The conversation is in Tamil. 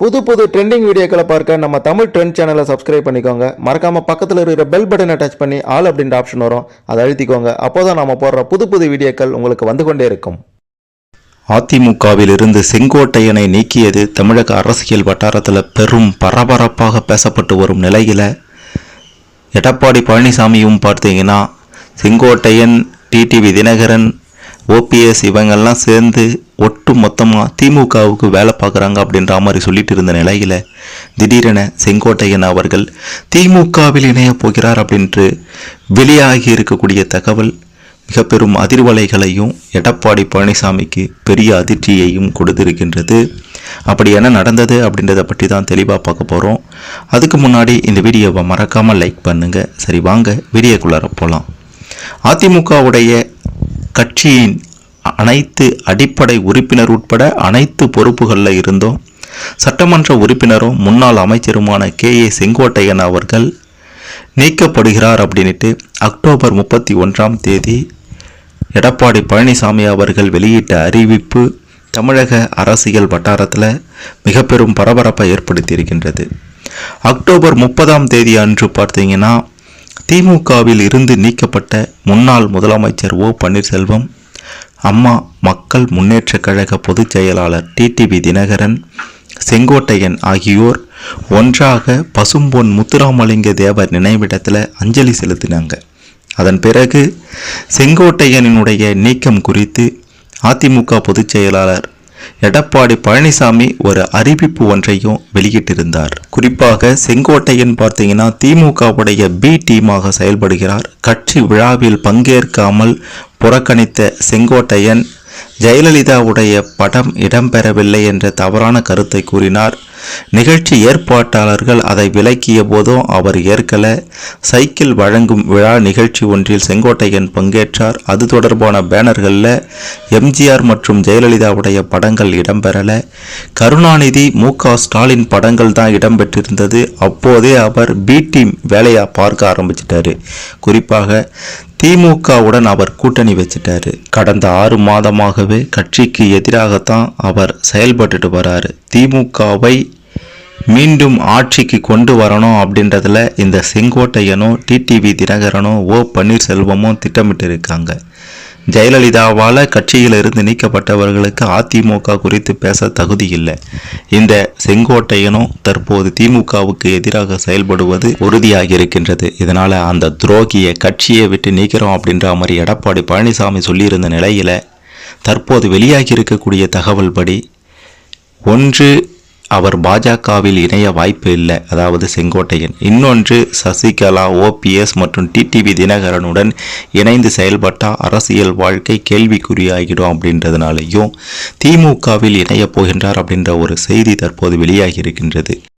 புது புது ட்ரெண்டிங் வீடியோக்களை பார்க்க நம்ம தமிழ் ட்ரெண்ட் சேனலை சப்ஸ்கிரைப் பண்ணிக்கோங்க. மறக்காமல் பக்கத்தில் இருக்கிற பெல் பட்டனை டச் பண்ணி ஆல் அப்படின்ற ஆப்ஷன் வரும். அதை அழுத்திக்கோங்க. அப்போதான் நம்ம போடுற புது புது வீடியோக்கள் உங்களுக்கு வந்து கொண்டே இருக்கும். அதிமுகவில் இருந்து செங்கோட்டையனை நீக்கியது தமிழக அரசியல் வட்டாரத்தில் பெரும் பரபரப்பாக பேசப்பட்டு வரும் நிலையில் எடப்பாடி பழனிசாமியும் பார்த்தீங்கன்னா செங்கோட்டையன் டிடிவி தினகரன் ஓபிஎஸ் இவங்கெல்லாம் சேர்ந்து ஒட்டு மொத்தமாக திமுகவுக்கு வேலை பார்க்குறாங்க அப்படின்ற மாதிரி சொல்லிட்டு இருந்த நிலையில் திடீரென செங்கோட்டையன் அவர்கள் திமுகவில் இணையப் போகிறார் அப்படின்ட்டு வெளியாகி இருக்கக்கூடிய தகவல் மிக பெரும் அதிர்வலைகளையும் எடப்பாடி பழனிசாமிக்கு பெரிய அதிர்ச்சியையும் கொடுத்திருக்கின்றது. அப்படி என்ன நடந்தது அப்படின்றத பற்றி தான் தெளிவாக பார்க்க போகிறோம் அதுக்கு முன்னாடி இந்த வீடியோவை மறக்காமல் லைக் பண்ணுங்கள் சரி வாங்க வீடியோக்குள்ளார போகலாம் அதிமுகவுடைய கட்சியின் அனைத்து அடிப்படை உறுப்பினர் உட்பட அனைத்து பொறுப்புகளில் இருந்தும். சட்டமன்ற உறுப்பினரும் முன்னாள் அமைச்சருமான கே. ஏ. செங்கோட்டையன் அவர்கள் நீக்கப்படுகிறார் அப்படின்ட்டு அக்டோபர் முப்பத்தி ஒன்றாம் தேதி எடப்பாடி பழனிசாமி அவர்கள் வெளியிட்ட அறிவிப்பு தமிழக அரசியல் வட்டாரத்தில் மிக பெரும் பரபரப்பை ஏற்படுத்தியிருக்கின்றது அக்டோபர் முப்பதாம் தேதி அன்று பார்த்தீங்கன்னா திமுகவில் இருந்து நீக்கப்பட்ட முன்னாள் முதலமைச்சர் ஓ. பன்னீர்செல்வம் அம்மா மக்கள் முன்னேற்றக் கழக பொதுச் செயலாளர் டிடிவி தினகரன் செங்கோட்டையன் ஆகியோர் ஒன்றாக பசும்பொன் முத்துராமலிங்க தேவர் நினைவிடத்தில் அஞ்சலி செலுத்தினாங்க. அதன் பிறகு செங்கோட்டையனினுடைய நீக்கம் குறித்து அதிமுக பொதுச் செயலாளர் எடப்பாடி பழனிசாமி ஒரு அறிவிப்பு ஒன்றையும் வெளியிட்டிருந்தார். குறிப்பாக செங்கோட்டையன் பார்த்தீங்கன்னா திமுகவுடைய பி டீமாக செயல்படுகிறார். கட்சி விழாவில் பங்கேற்காமல் புறக்கணித்த செங்கோட்டையன் ஜெயலலிதாவுடைய படம் இடம்பெறவில்லை என்ற தவறான கருத்தை கூறினார். நிகழ்ச்சி ஏற்பாட்டாளர்கள் அதை விலக்கிய போதும் அவர் ஏற்கல. சைக்கிள் வழங்கும் விழா நிகழ்ச்சி ஒன்றில் செங்கோட்டையன் பங்கேற்றார். அது தொடர்பான பேனர்களில் எம்ஜிஆர் மற்றும் ஜெயலலிதாவுடைய படங்கள் இடம்பெறல. கருணாநிதி மு க ஸ்டாலின் படங்கள் தான் இடம்பெற்றிருந்தது. அப்போதே அவர் பி டீம் வேலையா பார்க்க ஆரம்பிச்சிட்டாரு. குறிப்பாக திமுகவுடன் அவர் கூட்டணி வச்சிட்டாரு. கடந்த ஆறு மாதமாகவே கட்சிக்கு எதிராகத்தான் அவர் செயல்பட்டுட்டு வராரு. திமுகவை மீண்டும் ஆட்சிக்கு கொண்டு வரணும் அப்படின்றதுல இந்த செங்கோட்டையனோ டிடிவி தினகரனோ ஓ பன்னீர்செல்வமும் திட்டமிட்டு இருக்காங்க ஜெயலலிதாவால் கட்சியிலிருந்து நீக்கப்பட்டவர்களுக்கு அதிமுக குறித்து பேச தகுதி இல்லை. இந்த செங்கோட்டையனும் தற்போது திமுகவுக்கு எதிராக செயல்படுவது உறுதியாகி இருக்கின்றது. இதனால் அந்த துரோகியை கட்சியை விட்டு நீக்கிறோம் அப்படின்ற மாதிரி எடப்பாடி பழனிசாமி சொல்லியிருந்த நிலையில் தற்போது வெளியாகி இருக்கக்கூடிய தகவல் படி ஒன்று அவர் பாஜகவில் இணைய வாய்ப்பு இல்லை. அதாவது செங்கோட்டையன். இன்னொன்று சசிகலா ஓபிஎஸ் மற்றும் டிடிவி தினகரனுடன் இணைந்து செயல்பட்டால் அரசியல் வாழ்க்கை கேள்விக்குறியாகிடும் அப்படின்றதுனாலையும் திமுகவில் இணையப் போகின்றார் அப்படின்ற ஒரு செய்தி தற்போது வெளியாகி இருக்கின்றது.